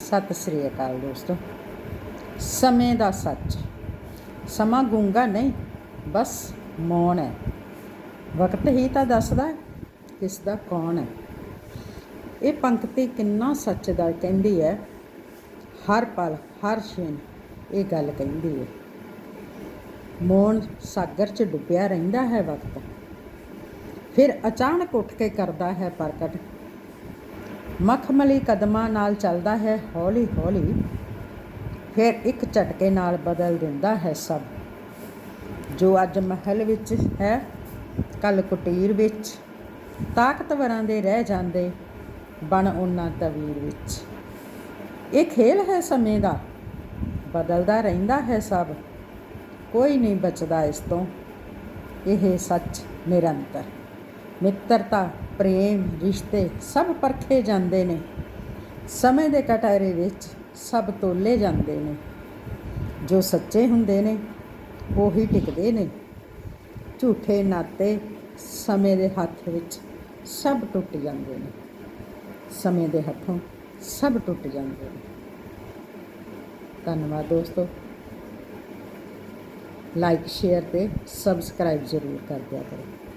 ਸਤਿ ਸ੍ਰੀ ਅਕਾਲ ਦੋਸਤੋ। ਸਮੇਂ ਦਾ ਸੱਚ। ਸਮਾਂ ਗੁੰਗਾ ਨਹੀਂ, ਬਸ ਮੌਨ ਹੈ। ਵਕਤ ਹੀ ਤਾਂ ਦੱਸਦਾ ਹੈ ਕਿਸ ਦਾ ਕੌਣ ਹੈ। ਇਹ ਪੰਕਤੀ ਕਿੰਨਾ ਸੱਚ ਦਾ ਕਹਿੰਦੀ ਹੈ। ਹਰ ਪਲ, ਹਰ ਛਿਣ ਇਹ ਗੱਲ ਕਹਿੰਦੀ ਹੈ। ਮੌਨ ਸਾਗਰ 'ਚ ਡੁੱਬਿਆ ਰਹਿੰਦਾ ਹੈ ਵਕਤ। ਫਿਰ ਅਚਾਨਕ ਉੱਠ ਕੇ ਕਰਦਾ ਹੈ ਪ੍ਰਗਟ। ਮਖਮਲੀ ਕਦਮਾਂ ਨਾਲ ਚੱਲਦਾ ਹੈ, ਹੌਲੀ ਹੌਲੀ ਫਿਰ ਇੱਕ ਝਟਕੇ ਨਾਲ ਬਦਲ ਦਿੰਦਾ ਹੈ ਸਭ। ਜੋ ਅੱਜ ਮਹਿਲ ਵਿੱਚ ਹੈ, ਕੱਲ ਕੁਟੀਰ ਵਿੱਚ। ਤਾਕਤਵਰਾਂ ਦੇ ਰਹਿ ਜਾਂਦੇ ਬਣ ਉਹਨਾਂ ਤਵੀਰ ਵਿੱਚ। ਇਹ ਖੇਲ ਹੈ ਸਮੇਂ ਦਾ, ਬਦਲਦਾ ਰਹਿੰਦਾ ਹੈ ਸਭ। ਕੋਈ ਨਹੀਂ ਬਚਦਾ ਇਸ ਤੋਂ, ਇਹ ਸੱਚ ਨਿਰੰਤਰ। ਮਿੱਤਰਤਾ, ਪ੍ਰੇਮ, ਰਿਸ਼ਤੇ ਸਭ ਪਰਖੇ ਜਾਂਦੇ ਨੇ। ਸਮੇਂ ਦੇ ਕਟਾਰੇ ਵਿੱਚ ਸਭ ਤੋਲੇ ਜਾਂਦੇ ਨੇ। ਜੋ ਸੱਚੇ ਹੁੰਦੇ ਨੇ, ਉਹੀ ਟਿਕਦੇ ਨੇ। ਝੂਠੇ ਨਾਤੇ ਸਮੇਂ ਦੇ ਹੱਥ ਵਿੱਚ ਸਭ ਟੁੱਟ ਜਾਂਦੇ ਨੇ। ਸਮੇਂ ਦੇ ਹੱਥੋਂ ਸਭ ਟੁੱਟ ਜਾਂਦੇ ਨੇ। ਧੰਨਵਾਦ ਦੋਸਤੋ। ਲਾਈਕ ਸ਼ੇਅਰ ਤੇ ਸਬਸਕ੍ਰਾਈਬ ਜ਼ਰੂਰ ਕਰ ਦਿਆ ਕਰੋ।